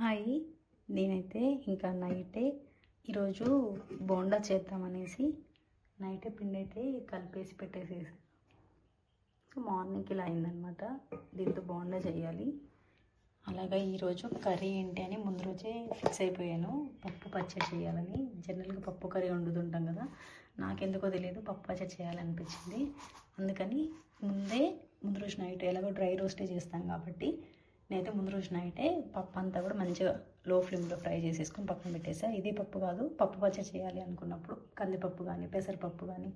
Hi నేనైతే ఇంకా నైటే ఈరోజు బోండా చేద్దామనేసి నైటే పిండి అయితే కలిపేసి పెట్టేసేసి. సో మార్నింగ్కి ఇలా అయిందనమాట దీంతో బోండా చేయాలి. అలాగా ఈరోజు కర్రీ ఏంటి అని ముందు రోజే ఫిక్స్ అయిపోయాను. పప్పు పచ్చడి చేయాలని. జనరల్గా పప్పు కర్రీ వండుతుంటాం కదా నాకెందుకో తెలియదు. పప్పు పచ్చడి చేయాలనిపించింది. అందుకని ముందే ముందు రోజు నైట్ ఎలాగో డ్రై రోస్టే చేస్తాం కాబట్టి నేనైతే ముందు రోజు నైటే పప్పు అంతా కూడా మంచిగా లో ఫ్లేమ్లో ఫ్రై చేసేసుకొని పక్కన పెట్టేసా. ఇది పప్పు కాదు పప్పు పచ్చడి చేయాలి అనుకున్నప్పుడు కందిపప్పు కానీ పెసరపప్పు కానీ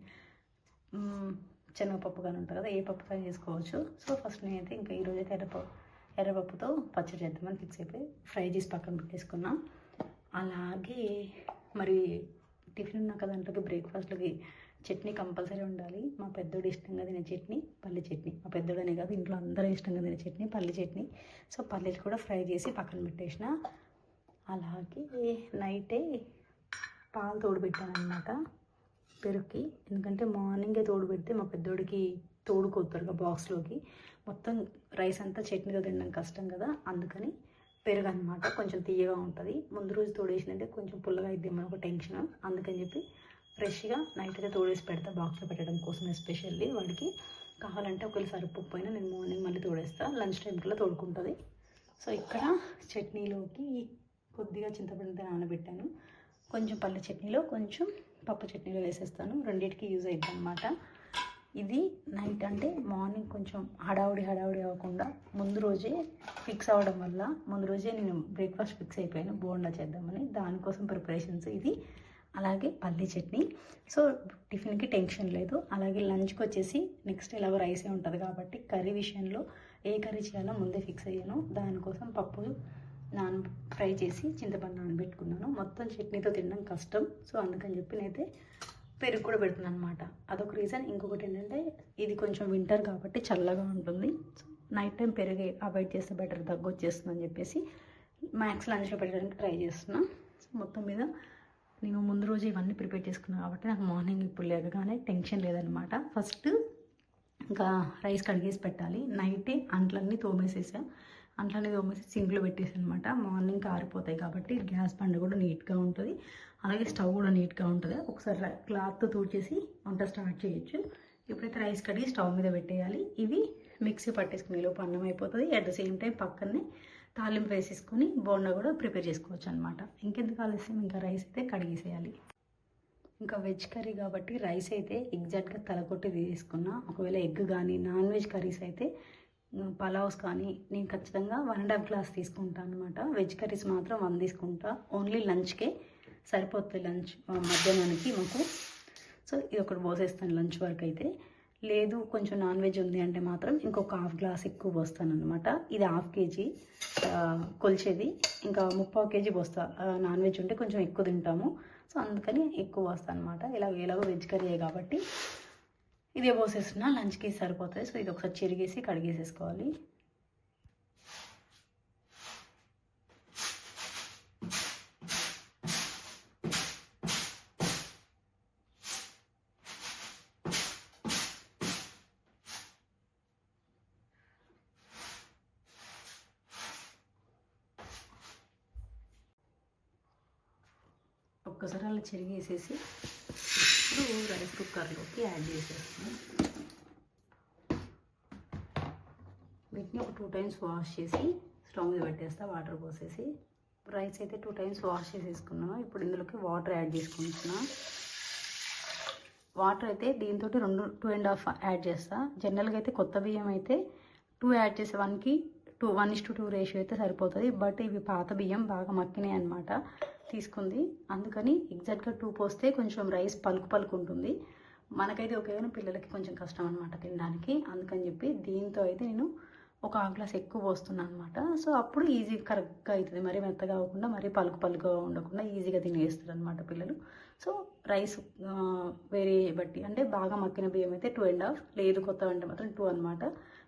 శనగపప్పు కానీ ఉంటుంది కదా ఏ పప్పు కానీ చేసుకోవచ్చు. సో ఫస్ట్ నేనైతే ఇంకా ఈరోజు అయితే ఎర్రపప్పు ఎర్రపప్పుతో పచ్చడి చేద్దామని ఫిక్స్ అయిపోయి ఫ్రై చేసి పక్కన పెట్టేసుకున్నా. అలాగే మరి టిఫిన్ ఉన్నాక దాంట్లోకి బ్రేక్ఫాస్ట్లోకి చట్నీ కంపల్సరీ ఉండాలి. మా పెద్దోడు ఇష్టంగా తినే చట్నీ పల్లి చట్నీ. మా పెద్దోడనే కాదు ఇంట్లో అందరూ ఇష్టంగా తినే చట్నీ పల్లి చట్నీ. సో పల్లీలు కూడా ఫ్రై చేసి పక్కన పెట్టేసిన. అలాగే నైటే పాలు తోడుపెట్టాను పెరుగుకి ఎందుకంటే మార్నింగే తోడు పెడితే మా పెద్దోడికి తోడుకోతారుగా బాక్స్లోకి. మొత్తం రైస్ అంతా చట్నీతో తినడం కష్టం కదా అందుకని పెరుగు అనమాట కొంచెం తీయగా ఉంటుంది. ముందు రోజు తోడేసిందంటే కొంచెం పుల్లగా అయిద్దేమో ఒక టెన్షన్. అందుకని చెప్పి ఫ్రెష్గా నైట్ అయితే తోడేసి పెడతా బాక్స్లో పెట్టడం కోసం ఎస్పెషల్లీ వాడికి. కావాలంటే ఒకవేళ సరిపోకపోయినా నేను మార్నింగ్ మళ్ళీ తోడేస్తా లంచ్ టైం కల్లా తోడుకుంటుంది. సో ఇక్కడ చట్నీలోకి కొద్దిగా చింతపండు నానబెట్టాను. కొంచెం పళ్ళ చట్నీలో కొంచెం పప్పు చట్నీలో వేసేస్తాను. రెండింటికి యూజ్ అవుతుంది అనమాట ఇది నైట్ అంటే మార్నింగ్ కొంచెం హడావుడి హడావుడి అవ్వకుండా ముందు రోజే ఫిక్స్ అవ్వడం వల్ల ముందు రోజే నేను బ్రేక్ఫాస్ట్ ఫిక్స్ అయిపోయాను బోండా చేద్దామని. దానికోసం ప్రిపరేషన్స్ ఇది. అలాగే పల్లీ చట్నీ. సో టిఫిన్కి టెన్షన్ లేదు. అలాగే లంచ్కి వచ్చేసి నెక్స్ట్ ఎలాగో రైసే ఉంటుంది కాబట్టి కర్రీ విషయంలో ఏ కర్రీ చేయాలో ముందే ఫిక్స్ అయ్యాను. దానికోసం పప్పు నాన్ ఫ్రై చేసి చింతపండు నానబెట్టుకున్నాను. మొత్తం చట్నీతో తినడం కష్టం. సో అందుకని చెప్పి నేనైతే పెరుగు కూడా పెడుతున్నాను అనమాట అదొక రీజన్. ఇంకొకటి ఏంటంటే ఇది కొంచెం వింటర్ కాబట్టి చల్లగా ఉంటుంది. సో నైట్ టైం పెరుగు అవాయిడ్ చేస్తే బెటర్ దగ్గు వచ్చేస్తుందని చెప్పేసి మ్యాక్స్ లంచ్లో పెట్టడానికి ట్రై చేస్తున్నాను సో మొత్తం మీద నేను ముందు రోజు ఇవన్నీ ప్రిపేర్ చేసుకున్నాను కాబట్టి నాకు మార్నింగ్ ఇప్పుడు లేకగానే టెన్షన్ లేదనమాట. ఫస్ట్ ఇంకా రైస్ కడిగేసి పెట్టాలి. నైటే అంట్లన్నీ తోమేసేసా. అంట్లన్నీ తోమేసి సింక్లో పెట్టేసి అనమాట మార్నింగ్ కారిపోతాయి కాబట్టి గ్యాస్ బండ కూడా నీట్గా ఉంటుంది. అలాగే స్టవ్ కూడా నీట్గా ఉంటుంది. ఒకసారి క్లాత్ తూడ్చేసి వంట స్టార్ట్ చేయొచ్చు. ఇప్పుడైతే రైస్ కడిగి స్టవ్ మీద పెట్టేయాలి ఇవి మిక్సీ పట్టేసుకునే లోపు అన్నం అయిపోతుంది. అట్ ద సేమ్ టైం పక్కనే తాలింపు వేసేసుకొని బోండా కూడా ప్రిపేర్ చేసుకోవచ్చు అనమాట ఇంకెందుకు ఆలస్యం? ఇంకా రైస్ అయితే కడిగేసేయాలి. ఇంకా వెజ్ కర్రీ కాబట్టి రైస్ అయితే ఎగ్జాక్ట్గా తలకొట్టి తీసుకున్నా ఒకవేళ ఎగ్ కానీ నాన్ వెజ్ కర్రీస్ అయితే పలావ్స్ కానీ నేను ఖచ్చితంగా వన్ అండ్ హాఫ్ గ్లాస్ తీసుకుంటాను అనమాట వెజ్ కర్రీస్ మాత్రం వన్ తీసుకుంటా. ఓన్లీ లంచ్కే సరిపోతుంది లంచ్ మధ్యాహ్నానికి మాకు. సో ఇది ఒకటి పోసేస్తాను లంచ్ వరకు అయితే లేదు కొంచెం నాన్ వెజ్ ఉంది అంటే మాత్రం ఇంకొక హాఫ్ గ్లాస్ ఎక్కువ పోస్తాను అనమాట ఇది హాఫ్ కేజీ కొలిచేది. ఇంకా ముప్పావు కేజీ పోస్తా నాన్ వెజ్ ఉంటే కొంచెం ఎక్కువ తింటాము. సో అందుకని ఎక్కువ పోస్తాను అనమాట ఇలా ఎలాగో వెజ్ కర్రీ కాబట్టి ఇదే పోసేస్తున్నా లంచ్కి సరిపోతుంది. సో ఇది ఒకసారి చెరిగేసి కడిగేసేసుకోవాలి. ఒక్కసారి అలా చెరిగేసేసి ఇప్పుడు రైస్ కుక్కర్లోకి యాడ్ చేసేస్తాను. వీటిని ఒక టూ టైమ్స్ వాష్ చేసి స్టవ్ మీద పెట్టేస్తా వాటర్ పోసేసి. రైస్ అయితే టూ టైమ్స్ వాష్ చేసేసుకున్నాను ఇప్పుడు ఇందులోకి వాటర్ యాడ్ చేసుకుంటున్నా. వాటర్ అయితే దీంతో రెండు టూ అండ్ హాఫ్ యాడ్ చేస్తా. జనరల్గా అయితే కొత్త బియ్యం అయితే టూ యాడ్ చేసే వన్కి two one is to two ratio అయితే సరిపోతుంది. బట్ ఇవి పాత బియ్యం బాగా మక్కినాయి అనమాట తీసుకుంది. అందుకని ఎగ్జాక్ట్గా టూ పోస్తే కొంచెం రైస్ పలుకు పలుకు ఉంటుంది మనకైతే ఒకే కానీ పిల్లలకి కొంచెం కష్టం అనమాట తినడానికి. అందుకని చెప్పి దీంతో అయితే నేను ఒక హాఫ్ గ్లాస్ ఎక్కువ పోస్తున్నాను అనమాట సో అప్పుడు ఈజీ కరెక్ట్గా అవుతుంది మరీ మెత్తగా అవ్వకుండా మరీ పలుకు పలుకుగా ఉండకుండా ఈజీగా తినేస్తారు అనమాట పిల్లలు. సో రైస్ వేరే బట్టి అంటే బాగా మక్కిన బియ్యం అయితే టూ అండ్ హాఫ్ లేదు కొత్త అంటే మాత్రం టూ అనమాట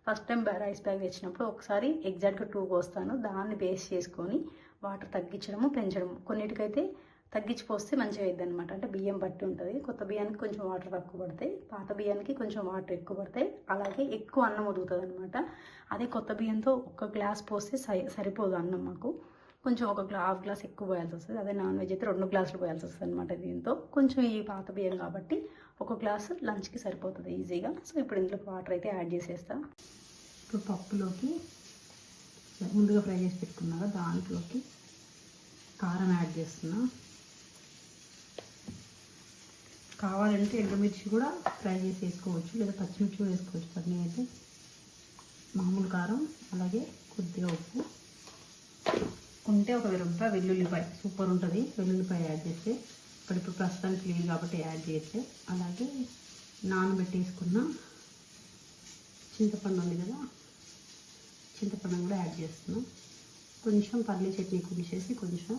ఫస్ట్ టైం రైస్ బ్యాగ్ తెచ్చినప్పుడు ఒకసారి ఎగ్జాక్ట్గా టూ పోస్తాను. దాన్ని బేస్ చేసుకొని వాటర్ తగ్గించడము పెంచడము. కొన్నిటికైతే తగ్గించి పోస్తే మంచిగా అయింది అనమాట అంటే బియ్యం బట్టి ఉంటుంది. కొత్త బియ్యానికి కొంచెం వాటర్ తక్కువ పడతాయి. పాత బియ్యానికి కొంచెం వాటర్ ఎక్కువ పడతాయి. అలాగే ఎక్కువ అన్నం ఉదుగుతుంది అనమాట అదే కొత్త బియ్యంతో ఒక గ్లాస్ పోస్తే సరిపోదు అన్నం మాకు. కొంచెం ఒక గ్లా హాఫ్ గ్లాస్ ఎక్కువ పోయాల్సి వస్తుంది. అదే నాన్ వెజ్ అయితే రెండు గ్లాసులు పోయాల్సి వస్తుంది అనమాట దీంతో. కొంచెం ఈ పాత బియ్యం కాబట్టి ఒక గ్లాసు లంచ్కి సరిపోతుంది ఈజీగా. సో ఇప్పుడు ఇందులో వాటర్ అయితే యాడ్ చేసేస్తా. ఇప్పుడు పప్పులోకి ముందుగా ఫ్రై చేసి పెట్టుకున్నాక దాంట్లోకి కారం యాడ్ చేస్తున్నా. కావాలంటే ఎండుమిర్చి కూడా ఫ్రై చేసి వేసుకోవచ్చు లేదా పచ్చిమిర్చి కూడా వేసుకోవచ్చు. పని అయితే మామూలు కారం అలాగే కొద్దిగా ఉప్పు. ఉంటే ఒక రూపాయి వెల్లుల్లిపాయ. సూపర్ ఉంటుంది. వెల్లుల్లిపాయ యాడ్ చేస్తే ఇప్పుడు ఇప్పుడు ప్రస్తుతానికి లేదు కాబట్టి యాడ్ చేస్తే అలాగే నానబెట్టేసుకున్న చింతపండు ఉంది కదా చింతపండు కూడా యాడ్ చేస్తున్నాం. కొంచెం పల్లి చట్నీ కుడిచేసి కొంచెం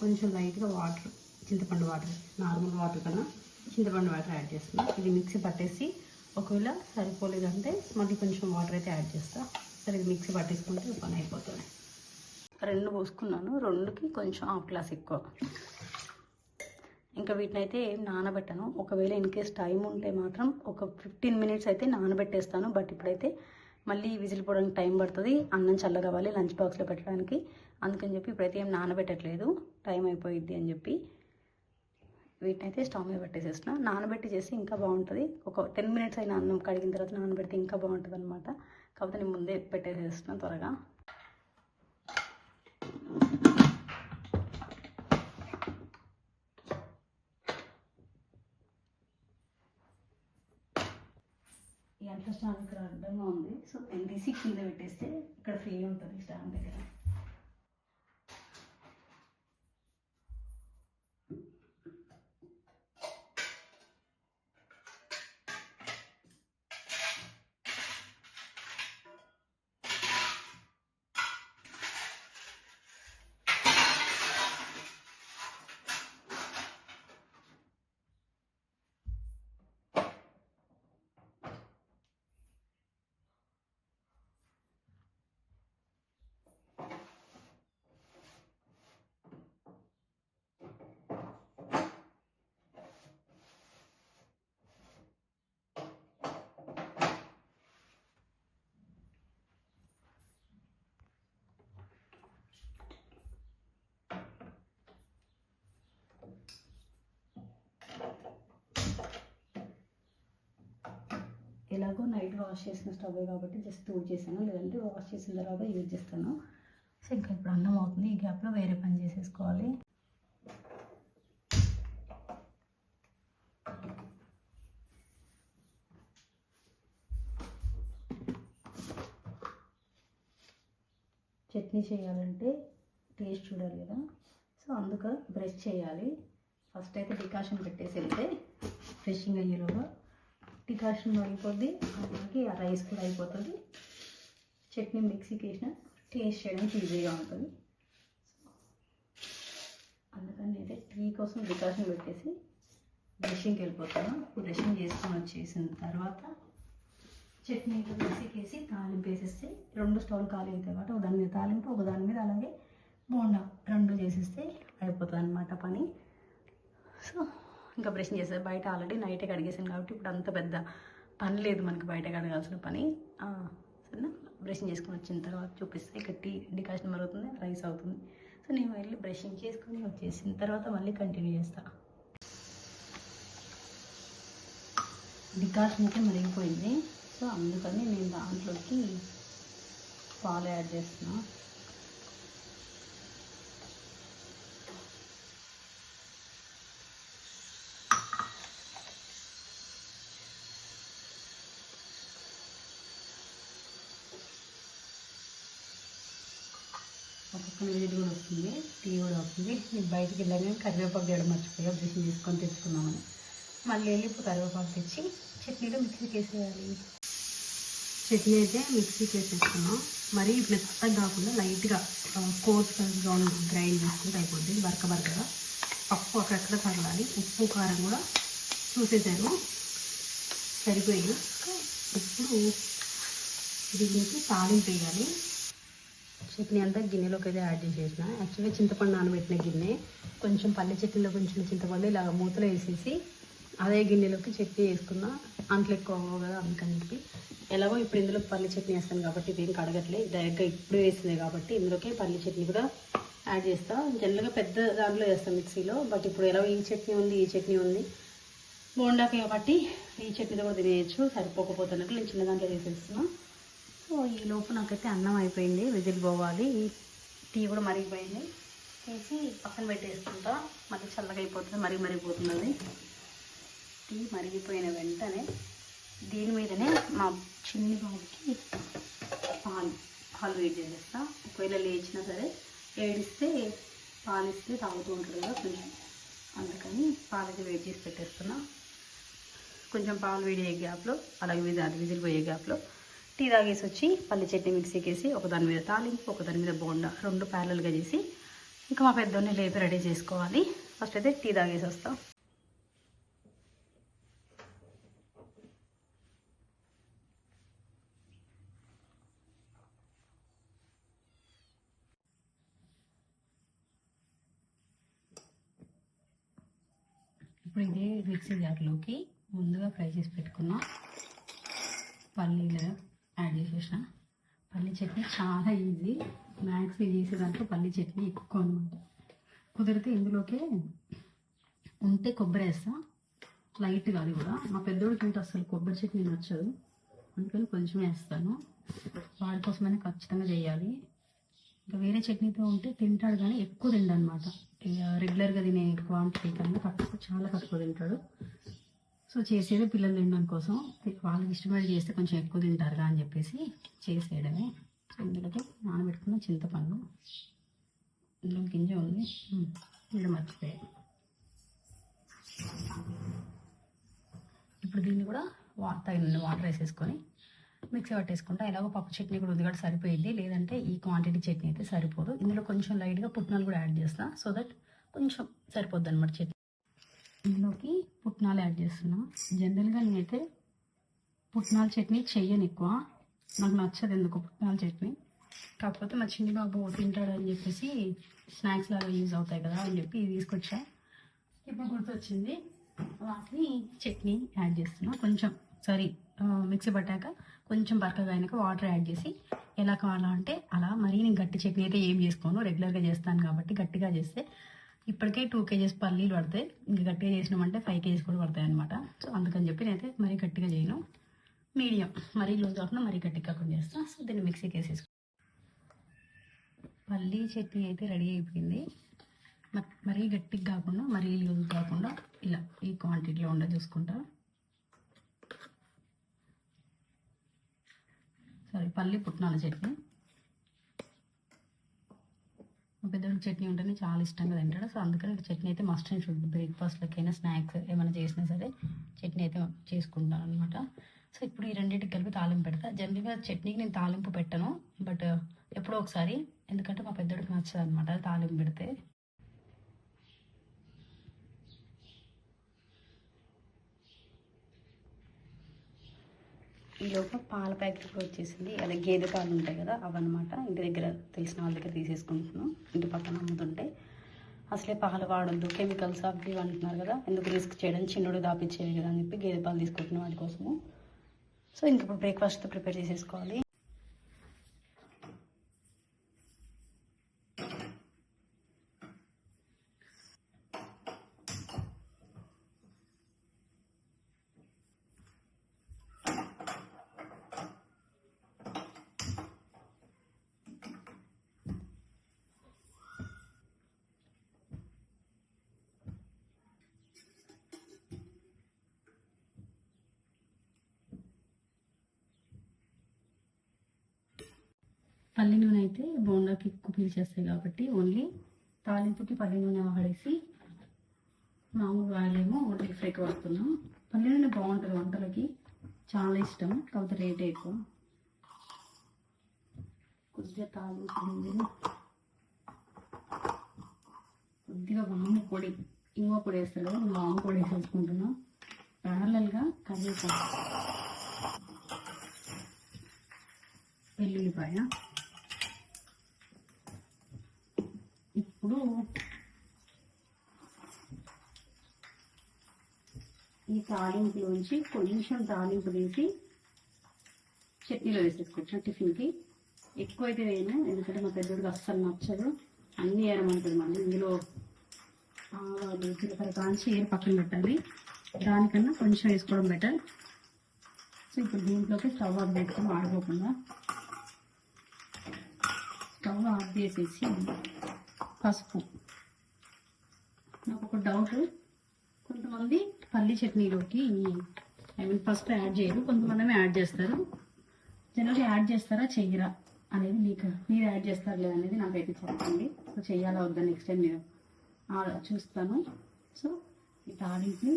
కొంచెం లైట్గా వాటర్ చింతపండు వాటర్ నార్మల్ వాటర్ కన్నా చింతపండు వాటర్ యాడ్ చేస్తున్నాం. ఇది మిక్సీ పట్టేసి ఒకవేళ సరిపోలేదంటే మళ్ళీ కొంచెం వాటర్ అయితే యాడ్ చేస్తా. సరే ఇది మిక్సీ పట్టేసుకుంటే పని అయిపోతుంది. రెండు పోసుకున్నాను. రెండుకి కొంచెం హాఫ్ గ్లాస్ ఎక్కువ. ఇంకా వీటిని అయితే ఏం నానబెట్టాను. ఒకవేళ ఇన్ కేస్ టైం ఉంటే మాత్రం ఒక ఫిఫ్టీన్ మినిట్స్ అయితే నానబెట్టేస్తాను. బట్ ఇప్పుడైతే మళ్ళీ విజిల్ పోవడానికి టైం పడుతుంది. అన్నం చల్లగవ్వాలి లంచ్ బాక్స్లో పెట్టడానికి. అందుకని చెప్పి ఇప్పుడైతే ఏం నానబెట్టట్లేదు. టైం అయిపోయిద్ది అని చెప్పి వీటినైతే స్టవ్ మీద పెట్టేసేసిన నానబెట్టి చేసి ఇంకా బాగుంటుంది. ఒక టెన్ మినిట్స్ అయినా అన్నం కడిగిన తర్వాత నానబెడితే ఇంకా బాగుంటుంది అనమాట కాకపోతే నేను ముందే పెట్టేసేస్తున్నాను త్వరగా. ఇంట్లో స్టాండ్ ఇక్కడ అడ్డంగా ఉంది సో నేను కింద పెట్టేస్తే ఇక్కడ ఫ్రీ ఉంటుంది స్టాండ్ దగ్గర. ఎలాగో నైట్ వాష్ చేసిన స్టవ్ కాబట్టి జస్ట్ తూడ్ చేశాను. లేదంటే వాష్ చేసిన తర్వాత యూజ్ చేస్తాను. సో ఇంకా ఇప్పుడు అన్నం అవుతుంది. ఈ గ్యాప్లో వేరే పని చేసేసుకోవాలి. చట్నీ చేయాలంటే టేస్ట్ చూడాలి కదా. సో అందుక బ్రష్ చేయాలి. ఫస్ట్ అయితే డికాషన్ పెట్టేసి వెళ్తే ఫ్రెషింగ్ అయ్యేలోగా డికాషన్ అయిపోద్ది అలాగే ఆ రైస్ కూడా అయిపోతుంది. చట్నీ మిక్సీకి వేసిన టేస్ట్ చేయడానికి ఈజీగా ఉంటుంది. అందుకని అయితే టీ కోసం డికాషన్ పెట్టేసి బ్రషింగ్కి వెళ్ళిపోతాను బ్రషింగ్ చేసుకొని వచ్చేసిన తర్వాత చట్నీ మిక్సీకి వేసి తాలింపు వేసేస్తే రెండు స్టవ్లు ఖాళీ అవుతాయి కాబట్టి ఒక దాని మీద తాలింపు ఒక దాని మీద అలాగే బోండా రెండు చేసేస్తే అయిపోతుంది అనమాట పని. సో ఇంకా బ్రష్ చేస్తే బయట ఆల్రెడీ నైటే కడిగేసాను కాబట్టి ఇప్పుడు అంత పెద్ద పని లేదు మనకి బయట కడగాల్సిన పని. సరేనా? బ్రషింగ్ చేసుకొని వచ్చిన తర్వాత చూపిస్తే ఇక్కడ టీ డికాషన్ మరుగుతుంది రైస్ అవుతుంది. సో నేను వెళ్ళి బ్రషింగ్ చేసుకుని వచ్చేసిన తర్వాత మళ్ళీ కంటిన్యూ చేస్తా. డికాషన్ అయితే మరిగిపోయింది సో అందుకని నేను దాంట్లోకి పాలు యాడ్ చేస్తున్నాను ఒక కూడా వస్తుంది టీ కూడా వస్తుంది. నేను బయటికి వెళ్ళగానే కరివేపాకు తీయడం మర్చిపోయా బ్రషింగ్ తీసుకొని తెచ్చుకున్నామని. మళ్ళీ వెళ్ళి ఇప్పుడు కరివేపాకు తెచ్చి చట్నీలో మిక్సీకి వేసేయాలి చట్నీ అయితే మిక్సీకి వేసేసుకున్నాం మరీ మెత్తగా కాకుండా లైట్గా కోర్స్ గ్రౌండ్ గ్రైండ్ చేసుకుంటే అయిపోద్ది. బరక బరకగా పప్పు అక్కడక్కడ తగలాలి ఉప్పు కారం కూడా చూసేసాను. సరిపోయింది? ఇప్పుడు దీనికి తాలింపు వేయాలి. చట్నీ అంతా గిన్నెలోకి అయితే యాడ్ చేసేసిన. యాక్చువల్గా చింతపండు నానబెట్టిన గిన్నె కొంచెం పల్లె చట్నీలో కొంచెం చింతపండు ఇలా మూతలో వేసేసి అదే గిన్నెలోకి చట్నీ వేసుకున్నా అంట్లు ఎక్కువ అవ్వవు కదా అందుకని చెప్పి. ఎలాగో ఇప్పుడు ఇందులో పల్లి చట్నీ వేస్తాను కాబట్టి ఇదేం కడగట్లే. డైరెక్ట్గా ఇప్పుడు వేసింది కాబట్టి ఇందులోకి పల్లి చట్నీ కూడా యాడ్ చేస్తాం. జనరల్గా పెద్ద దాంట్లో వేస్తాం మిక్సీలో బట్ ఇప్పుడు ఎలా ఈ చట్నీ ఉంది ఈ చట్నీ ఉంది. బోండాకి కాబట్టి ఈ చట్నీతో కూడా తినేయచ్చు. సరిపోకపోతున్నట్లు నేను చిన్న దాంట్లో వేసేస్తున్నాను సో ఈ లోపు నాకైతే అన్నం అయిపోయింది. విజిల్ పోవాలి. టీ కూడా మరిగిపోయింది. తీసి పక్కన పెట్టేసుకుంటా. మళ్ళీ చల్లగా అయిపోతుంది మరిగి మరిగిపోతుంది. టీ మరిగిపోయిన వెంటనే దీని మీదనే మా చిన్ని బాబుకి పాలు పాలు వేడి చేసేస్తా. ఒకవేళ లేచినా సరే ఏడిస్తే పాలు ఇస్తే తాగుతూ ఉంటాడు కదా కొంచెం. అందుకని పాలకి వేడి చేసి పెట్టేస్తున్నా. కొంచెం పాలు వేడి అయ్యే గ్యాప్లో అలాగే విధి అది విజిల్ పోయే గ్యాప్లో టీ తాగేసి వచ్చి పల్లి చట్నీ మిక్సీకి వేసి ఒక దాని మీద తాలింపు ఒక దాని మీద బోండా రెండు ప్యారల్గా చేసి ఇంకా మా పెద్దోన్ని లేపి రెడీ చేసుకోవాలి. ఫస్ట్ అయితే టీ తాగేసి వస్తాం. ఇప్పుడు ఇదే మిక్సీ జార్లోకి ముందుగా ఫ్రై చేసి పెట్టుకున్నాం పల్లీలు యాడ్ చేసేసిన. పల్లీ చట్నీ చాలా ఈజీ. మ్యాక్స్ చేసే దాంట్లో పల్లి చట్నీ ఎక్కువ అనమాట కుదిరితే ఇందులోకే ఉంటే కొబ్బరి వేస్తా. లైట్గా అది కూడా. మా పెద్దోడికి అంటే అసలు కొబ్బరి చట్నీ నచ్చదు. అందుకని కొంచెం వేస్తాను. వాడి కోసమైనా ఖచ్చితంగా చేయాలి. ఇంకా వేరే చట్నీతో ఉంటే తింటాడు కానీ ఎక్కువ తిండనమాట ఇక రెగ్యులర్గా తినే క్వాంటిటీ కన్నా తక్కువ చాలా తక్కువ తింటాడు. సో చేసేది పిల్లలు తినడం కోసం. వాళ్ళకి ఇష్టమైన చేస్తే కొంచెం ఎక్కువ తింటారుగా అని చెప్పేసి చేసేయడమే. సో ఇందులోకి నానబెట్టుకున్న చింతపండు ఇందులో గింజ ఉంది. ఇక్కడ మర్చిపోయాయి ఇప్పుడు దీన్ని కూడా వాటర్ తగిన వాటర్ వేసేసుకొని మిక్సీ పట్టేసుకుంటా. ఎలాగో పప్పు చట్నీ కూడా ఉంది కూడా సరిపోయింది. లేదంటే ఈ క్వాంటిటీ చట్నీ అయితే సరిపోదు. ఇందులో కొంచెం లైట్గా పుట్నాలు కూడా యాడ్ చేస్తా. సో దట్ కొంచెం సరిపోద్ది అనమాట చట్నీ. ఇందులోకి పుట్నాలు యాడ్ చేస్తున్నా. జనరల్గా నేనైతే పుట్నాల చట్నీ చెయ్యను ఎక్కువ. నాకు నచ్చదు ఎందుకు పుట్నాల చట్నీ. కాకపోతే మా చిన్ని బాబు తింటాడని చెప్పేసి స్నాక్స్ లాగా యూజ్ అవుతాయి కదా అని చెప్పి ఇది తీసుకొచ్చా. ఇప్పుడు గుర్తొచ్చింది. వాటిని చట్నీ యాడ్ చేస్తున్నా. కొంచెం సారీ మిక్సీ పట్టాక కొంచెం బరకగా అయినాక వాటర్ యాడ్ చేసి ఎలా కావాలా అంటే అలా. మరీ నేను గట్టి చట్నీ అయితే ఏం చేసుకోను. రెగ్యులర్గా చేస్తాను కాబట్టి గట్టిగా చేస్తే ఇప్పటికే టూ కేజెస్ పల్లీలు పడతాయి. ఇంకా గట్టిగా చేసినామంటే ఫైవ్ కేజీస్ కూడా పడతాయి అనమాట సో అందుకని చెప్పి నేనైతే మరీ గట్టిగా చేయను. మీడియం మరీ లూజ్ కాకుండా మరీ గట్టిగా కాకుండా చేస్తాను సో దీన్ని మిక్సీకి వేసేసుకో. పల్లీ చట్నీ అయితే రెడీ అయిపోయింది. మరీ గట్టిగా కాకుండా మరీ లూజ్ కాకుండా ఇలా ఈ క్వాంటిటీలో ఉండ చూసుకుంటా. సారీ పల్లి పుట్నాల చట్నీ మా పెద్దోడికి చట్నీ ఉంటేనే చాలా ఇష్టంగా తింటాడు. సో అందుకని చట్నీ అయితే మస్ట్ అండ్ షుడ్ బ్రేక్ఫాస్ట్లకైనా స్నాక్స్ ఏమైనా చేసినా సరే చట్నీ అయితే చేసుకుంటాను అనమాట సో ఇప్పుడు ఈ రెండింటికి కలిపి తాలింపు పెడతా. జనరల్గా చట్నీకి నేను తాలింపు పెట్టను. బట్ ఎప్పుడో ఒకసారి. ఎందుకంటే మా పెద్దోడికి నచ్చదు అనమాట తాలింపు పెడితే. ఈ లోపల పాల ప్యాకెట్ కూడా వచ్చేసింది. అదే గేదె పాలు ఉంటాయి కదా అవన్నమాట. ఇంటి దగ్గర తెలిసిన వాళ్ళ దగ్గర తీసేసుకుంటున్నాం ఇంటి పక్కన అమ్ముతుంటే అసలే పాలు వాడొద్దు. కెమికల్స్ అవి ఇవి అంటున్నారు కదా ఎందుకు రిస్క్ చేయడం? చిన్నడు దాపించేవి కదా అని చెప్పి గేదె పాలు తీసుకుంటున్నాం వాటి కోసము. సో ఇంక ఇప్పుడు బ్రేక్ఫాస్ట్ ప్రిపేర్ చేసేసుకోవాలి. పల్లి నూనె అయితే బోండాకి ఎక్కువ పీల్చేస్తాయి కాబట్టి ఓన్లీ తాలింపుకి పల్లి నూనె వాడేసి మామూలు ఆయిల్ ఏమో డీప్ ఫ్రైకి వాడుతున్నాం. పల్లి నూనె బాగుంటుంది వంటలకి చాలా ఇష్టం కాకపోతే రేట్ ఎక్కువ. కొద్దిగా తాలింపు గింజలు కొద్దిగా వాము పొడి ఇంగువ పొడి వేస్తారు కదా నేను వాము పొడి వేసేసుకుంటున్నాం. ప్యారలల్గా కరివేపాకు వెల్లుల్లిపాయ. ఇప్పుడు ఈ తాలింపులోంచి కొంచెం తాలింపు తీసి చట్నీలో వేసేసుకోవచ్చు. టిఫిన్కి ఎక్కువైతే వేయను ఎందుకంటే మా పెద్దోడికి అస్సలు నచ్చదు. అన్ని ఏరమంటుంది మళ్ళీ. ఇందులో ఆవాలు జీలకర్ర కాంచి ఏరు పక్కన పెట్టాలి. దానికన్నా కొంచెం వేసుకోవడం బెటర్ సో ఇప్పుడు దీంట్లోకి స్టవ్ ఆఫ్ చేసుకొని ఆడిపోకుండా స్టవ్ ఆఫ్ చేసేసి పసుపు. నాకు ఒక డౌట్ కొంతమంది పల్లి చట్నీలోకి ఐ మీన్ ఫస్ట్ యాడ్ చేయరు. కొంతమంది యాడ్ చేస్తారు. జనరల్గా యాడ్ చేస్తారా? చెయ్యరా? అనేది మీకు మీరు యాడ్ చేస్తారు లేదా అనేది నాకైతే చెప్పండి సో చెయ్యాలా వద్దా? నెక్స్ట్ టైం నేను చూస్తాను. సో ఈ తాలింపు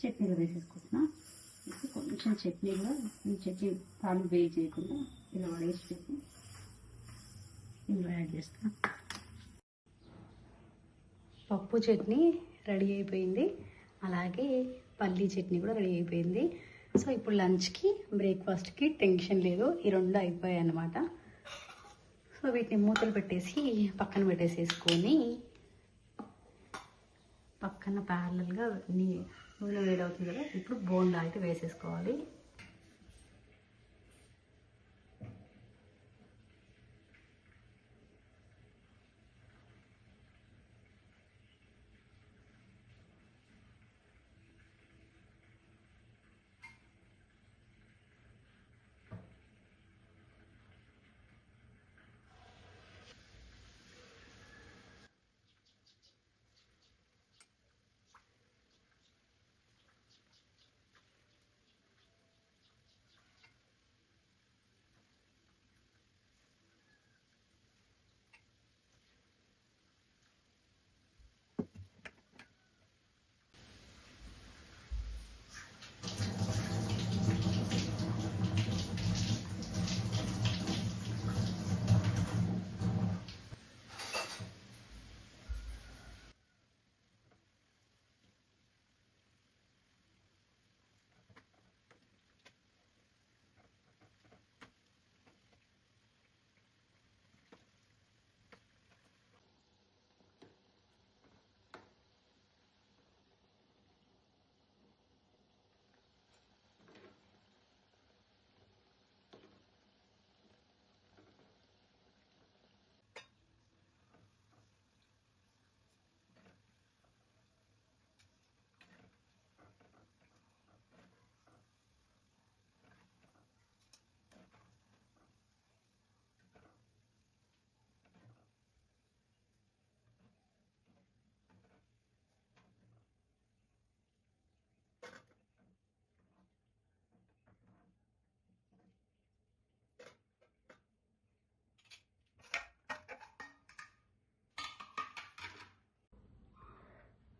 చట్నీలో వేసేసుకుంటున్నా. ఇప్పుడు కొంచెం చట్నీలో ఈ చట్నీ తాలింపు వేయి చేయకుండా ఇలా వడేసి చెప్పి ఇందులో యాడ్ చేస్తాను పప్పు చట్నీ రెడీ అయిపోయింది. అలాగే పల్లీ చట్నీ కూడా రెడీ అయిపోయింది. సో ఇప్పుడు లంచ్కి బ్రేక్ఫాస్ట్కి టెన్షన్ లేదు. ఈ రెండు అయిపోయాయి అన్నమాట సో వీటిని మూతలు పెట్టేసి పక్కన పెట్టేసేసుకొని పక్కన ప్యారలల్గా నీ నూనె వేడవుతుంది కదా ఇప్పుడు బోండా అయితే వేసేసుకోవాలి.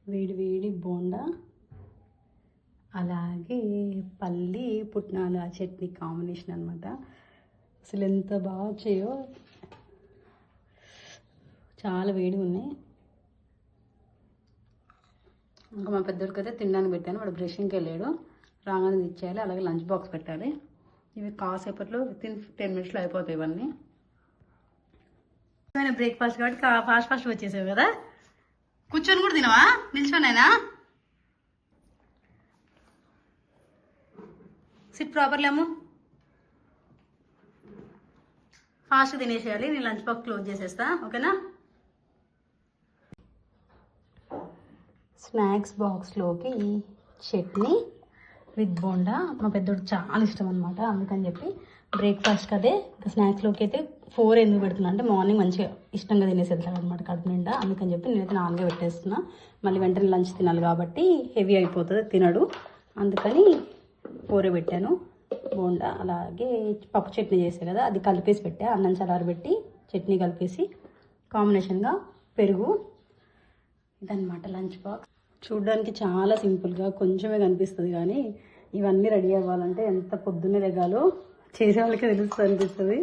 వేడి వేడి బోండా అలాగే పల్లి పుట్నాలు ఆ చట్నీ కాంబినేషన్ అనమాట అసలు ఎంత బాగా వచ్చాయో. చాలా వేడిగా ఉన్నాయి. ఇంకా మా పెద్దోడికి అయితే తినడానికి పెట్టాను. వాడు బ్రషింగ్కి వెళ్ళాడు. రాగానే ఇచ్చేయాలి అలాగే లంచ్ బాక్స్ పెట్టాలి. ఇవి కాసేపట్లో విత్ ఇన్ టెన్ మినిట్స్లో అయిపోతాయి ఇవన్నీ. బ్రేక్ఫాస్ట్ కాబట్టి ఫాస్ట్ ఫాస్ట్ వచ్చేసావు కదా? కూర్చొని కూడా తినవా? నిల్చోనైనా సిట్ ప్రాపర్లేము ఫాస్ట్ తినేసేయాలి. నేను లంచ్ బాక్స్ క్లోజ్ చేసేస్తా. ఓకేనా? స్నాక్స్ బాక్స్లోకి చట్నీ విత్ బోండా. మా పెద్దోడు చాలా ఇష్టం అనమాట అందుకని చెప్పి బ్రేక్ఫాస్ట్కి అదే ఇంకా స్నాక్స్లోకి అయితే ఫోర్ ఎందుకు పెడుతున్నా అంటే మార్నింగ్ మంచిగా ఇష్టంగా తినేసి అనమాట కడుపు నిండా. అందుకని చెప్పి నేనైతే నాలుగే పెట్టేస్తున్నా. మళ్ళీ వెంటనే లంచ్ తినాలి కాబట్టి హెవీ అయిపోతుంది తినడు. అందుకని ఫోరే పెట్టాను. బోండా అలాగే పప్పు చట్నీ చేసే కదా అది కలిపేసి పెట్టా. అన్నం చల్లారబెట్టి చట్నీ కలిపేసి కాంబినేషన్గా పెరుగు ఇదన్నమాట లంచ్ బాక్స్. చూడడానికి చాలా సింపుల్గా కొంచెమే కనిపిస్తుంది కానీ ఇవన్నీ రెడీ అవ్వాలంటే ఎంత పొద్దున్నే లెగాలో చేసే వాళ్ళకి తెలుస్తుంది అనిపిస్తుంది.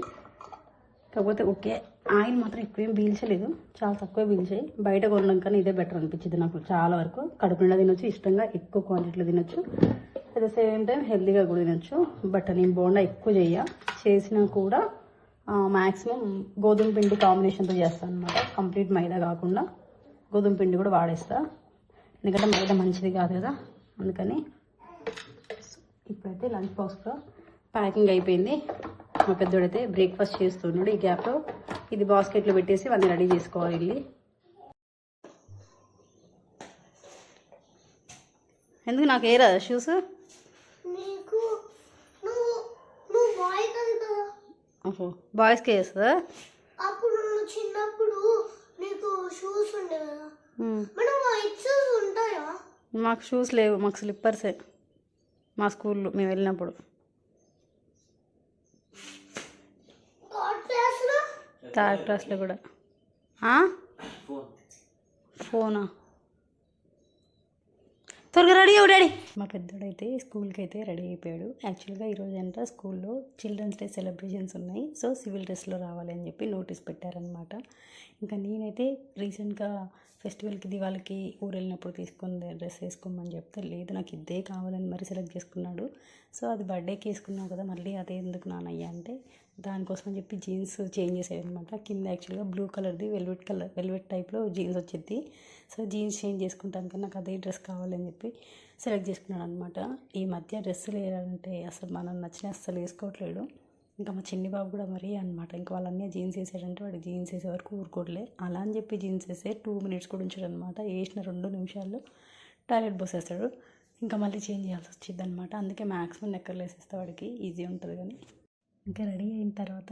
కాకపోతే ఓకే ఆయిల్ మాత్రం ఎక్కువేం పీల్చలేదు. చాలా తక్కువ పీల్చాయి. బయట కొనడం కానీ ఇదే బెటర్ అనిపించింది నాకు చాలా వరకు. కడుపు నిండా తినొచ్చు ఇష్టంగా ఎక్కువ క్వాంటిటీలో తినొచ్చు. అట్ ద సేమ్ టైం హెల్తీగా కూడా తినొచ్చు. బట్ నేను బోండా ఎక్కువ చేయ చేసినా కూడా మ్యాక్సిమం గోధుమ పిండి కాంబినేషన్తో చేస్తాను అనమాట కంప్లీట్ మైదా కాకుండా గోధుమ పిండి కూడా వాడేస్తా. ఎందుకంటే మైదా మంచిది కాదు కదా. అందుకని ఇప్పుడైతే లంచ్ బాక్స్లో ప్యాకింగ్ అయిపోయింది. మా పెద్దోడైతే బ్రేక్ఫాస్ట్ చేస్తున్నాడు ఈ గ్యాప్లో. ఇది బాస్కెట్లో పెట్టేసి వాళ్ళని రెడీ చేసుకోవాలి. వెళ్ళి ఎందుకు నాకు ఏ రాదా షూస్ ఓహో బాయ్స్కి వేస్తుందా అప్పుడు నువ్వు చిన్నప్పుడు నీకు షూస్ ఉండే కదా. మనం వైట్ షూస్ ఉంటాయా? మాకు షూస్ లేవు మాకు స్లిప్పర్సే మా స్కూల్లో మేము వెళ్ళినప్పుడు థర్డ్ క్లాస్లో థర్డ్ క్లాస్లో కూడా. ఫోనా? త్వరగా రెడీ అవ్వు డాడీ. మా పెద్దోడైతే స్కూల్కి అయితే రెడీ అయిపోయాడు. యాక్చువల్గా ఈరోజు అంట స్కూల్లో చిల్డ్రన్స్ డే సెలబ్రేషన్స్ ఉన్నాయి. సో సివిల్ డ్రెస్లో రావాలి అని చెప్పి నోటీస్ పెట్టారనమాట ఇంకా నేనైతే రీసెంట్గా ఫెస్టివల్కి దివాళికి ఊరు వెళ్ళినప్పుడు తీసుకుని డ్రెస్ వేసుకోమని చెప్తే లేదు నాకు ఇదే కావాలని మరి సెలెక్ట్ చేసుకున్నాడు. సో అది బర్త్డేకి వేసుకున్నావు కదా మళ్ళీ అదే ఎందుకు నానయ్యా అంటే దానికోసం అని చెప్పి జీన్స్ చేంజ్ చేసేదనమాట కింద యాక్చువల్గా బ్లూ కలర్ది వెల్వెట్ కలర్ వెల్వెట్ టైప్లో జీన్స్ వచ్చింది. సో జీన్స్ చేంజ్ చేసుకుంటాను కానీ నాకు అదే డ్రెస్ కావాలని చెప్పి సెలెక్ట్ చేసుకున్నాను అనమాట ఈ మధ్య డ్రెస్సులు వేయాలంటే అసలు మనం నచ్చిన అస్సలు వేసుకోవట్లేడు ఇంకా మా చిన్ని బాబు కూడా మరీ అనమాట ఇంకా వాళ్ళన్నీ జీన్స్ వేసాడంటే వాడు జీన్స్ వేసే వరకు ఊరుకోవట్లే అలా అని చెప్పి జీన్స్ వేసే టూ మినిట్స్ కూడా ఉంచాడు అనమాట వేసిన రెండు నిమిషాల్లో టాయిలెట్ పోసేస్తాడు. ఇంకా మళ్ళీ చేంజ్ చేయాల్సి వచ్చింది అనమాట అందుకే మ్యాక్సిమం నెక్కర్లు వేసేస్తే వాడికి. ఈజీ ఉంటుంది కానీ. ఇంకా రెడీ అయిన తర్వాత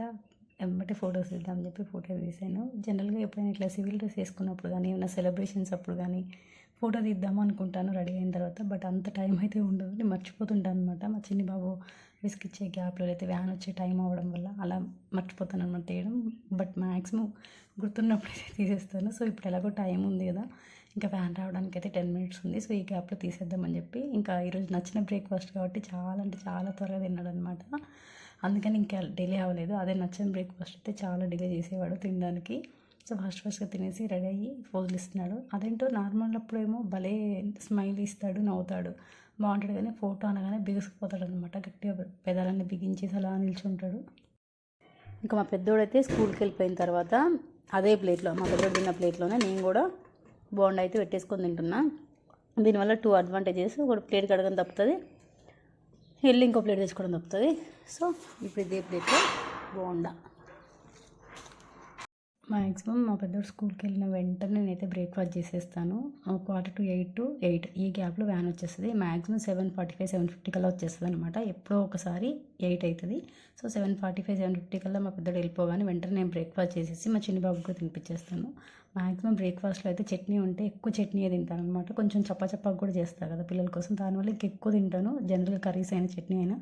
వెంబటి ఫొటోస్ తీద్దాం చెప్పి ఫోటో తీసాను. జనరల్గా ఎప్పుడైనా ఇట్లా సివిల్ డ్రెస్ వేసుకున్నప్పుడు కానీ ఏమైనా సెలబ్రేషన్స్ అప్పుడు కానీ ఫోటో తీద్దాం అనుకుంటాను రెడీ అయిన తర్వాత. బట్ అంత టైం అయితే ఉండదు. నేను మర్చిపోతుంటాను అనమాట మా చిన్ని బాబు విసిగిచ్చే గ్యాప్లో అయితే వ్యాన్ వచ్చే టైం అవ్వడం వల్ల అలా మర్చిపోతాను అనమాట తీయడం. బట్ మ్యాక్సిమం గుర్తున్నప్పుడు అయితే తీసేస్తాను. సో ఇప్పుడు ఎలాగో టైం ఉంది కదా ఇంకా వ్యాన్ రావడానికి అయితే టెన్ మినిట్స్ ఉంది. సో ఈ గ్యాప్లో తీసేద్దామని చెప్పి ఇంకా ఈరోజు నచ్చిన బ్రేక్ఫాస్ట్ కాబట్టి చాలా అంటే చాలా త్వరగా తిన్నాడు అనమాట అందుకని ఇంకా డిలే అవ్వలేదు. అదే నచ్చిన బ్రేక్ఫాస్ట్ అయితే చాలా డిలే చేసేవాడు తినడానికి. సో ఫస్ట్ ఫస్ట్గా తినేసి రెడీ అయ్యి ఫోజులు ఇస్తున్నాడు అదేంటో నార్మల్ అప్పుడేమో భలే స్మైల్ ఇస్తాడు నవ్వుతాడు. బాగుంటాడు కానీ ఫోటో అనగానే బిగుసుకుపోతాడు అనమాట గట్టిగా పెదాలన్నీ బిగించేసి అలా నిల్చుంటాడు. ఇంకా మా పెద్దోడైతే స్కూల్కి వెళ్ళిపోయిన తర్వాత అదే ప్లేట్లో మా పెద్దోడు తిన్న ప్లేట్లోనే నేను కూడా బోండా అయితే పెట్టేసుకొని తింటున్నా. దీనివల్ల టూ అడ్వాంటేజెస్ ఒకటి ప్లేట్ కడగం తప్పుతుంది వెళ్ళి ఇంకో ప్లేట్ తెచ్చుకోవడం తప్పుతుంది. సో ఇప్పుడు ఇదే ప్లేట్లో బోండా. మ్యాక్సిమం మా పెద్దోడు స్కూల్కి వెళ్ళిన వెంటనే నేనైతే బ్రేక్ఫాస్ట్ చేసేస్తాను. Quarter to eight to eight ఈ గ్యాప్లో వ్యాన్ వచ్చేస్తుంది. Maximum seven forty five seven fifty కల్లా వచ్చేస్తుంది అనమాట ఎప్పుడో ఒకసారి ఎయిట్ అవుతుంది so seven forty five seven fifty కల్లా మా పెద్దోడు వెళ్ళిపోగానే వెంటనే నేను బ్రేక్ఫాస్ట్ చేసేసి మా చిన్న బాబుకి కూడా తినిపించేస్తాను మ్యాక్సిమం బ్రేక్ఫాస్ట్లో అయితే చట్నీ ఉంటే ఎక్కువ చట్నీయే తింటాను అనమాట కొంచెం చప్ప చప్పగా కూడా చేస్తాను కదా పిల్లల కోసం. దానివల్ల ఎక్కువ తింటాను. జనరల్ కర్రీస్ అయినా చట్నీ అయినా.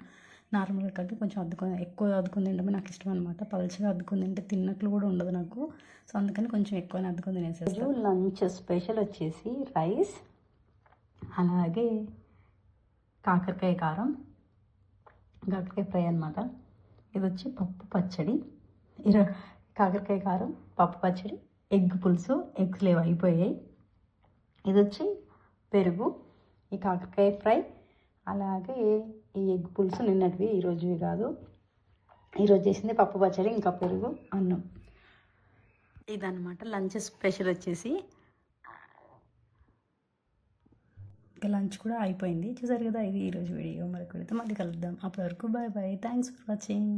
నార్మల్గా కంటే కొంచెం అద్దుకొని ఎక్కువ అద్దుకొని తినడమే నాకు ఇష్టం అనమాట పలుచగా అద్దుకొని తింటే తిన్నట్లు కూడా ఉండదు నాకు. సో అందుకని కొంచెం ఎక్కువనే అద్దుకొని తినేసేస్తాను లంచ్ స్పెషల్ వచ్చేసి రైస్ అలాగే కాకరకాయ కారం కాకరకాయ ఫ్రై అనమాట ఇది వచ్చి పప్పు పచ్చడి. ఇర కాకరకాయ కారం పప్పు పచ్చడి ఎగ్ పులుసు ఎగ్స్ లేవు అయిపోయాయి. ఇది వచ్చి పెరుగు ఈ కాకరకాయ ఫ్రై అలాగే ఈ ఎగ్ పులుసు నిన్నటివి ఈరోజువి కాదు. ఈరోజు చేసింది పప్పు పచ్చడి ఇంకా పెరుగు అన్నం. ఇదన్నమాట లంచ్ స్పెషల్ వచ్చేసి. ఇంకా లంచ్ కూడా అయిపోయింది. చూసారు కదా ఇది ఈరోజు వీడియో. మరొకరితో మళ్ళీ కలుద్దాం. అప్పటి వరకు bye bye thanks for watching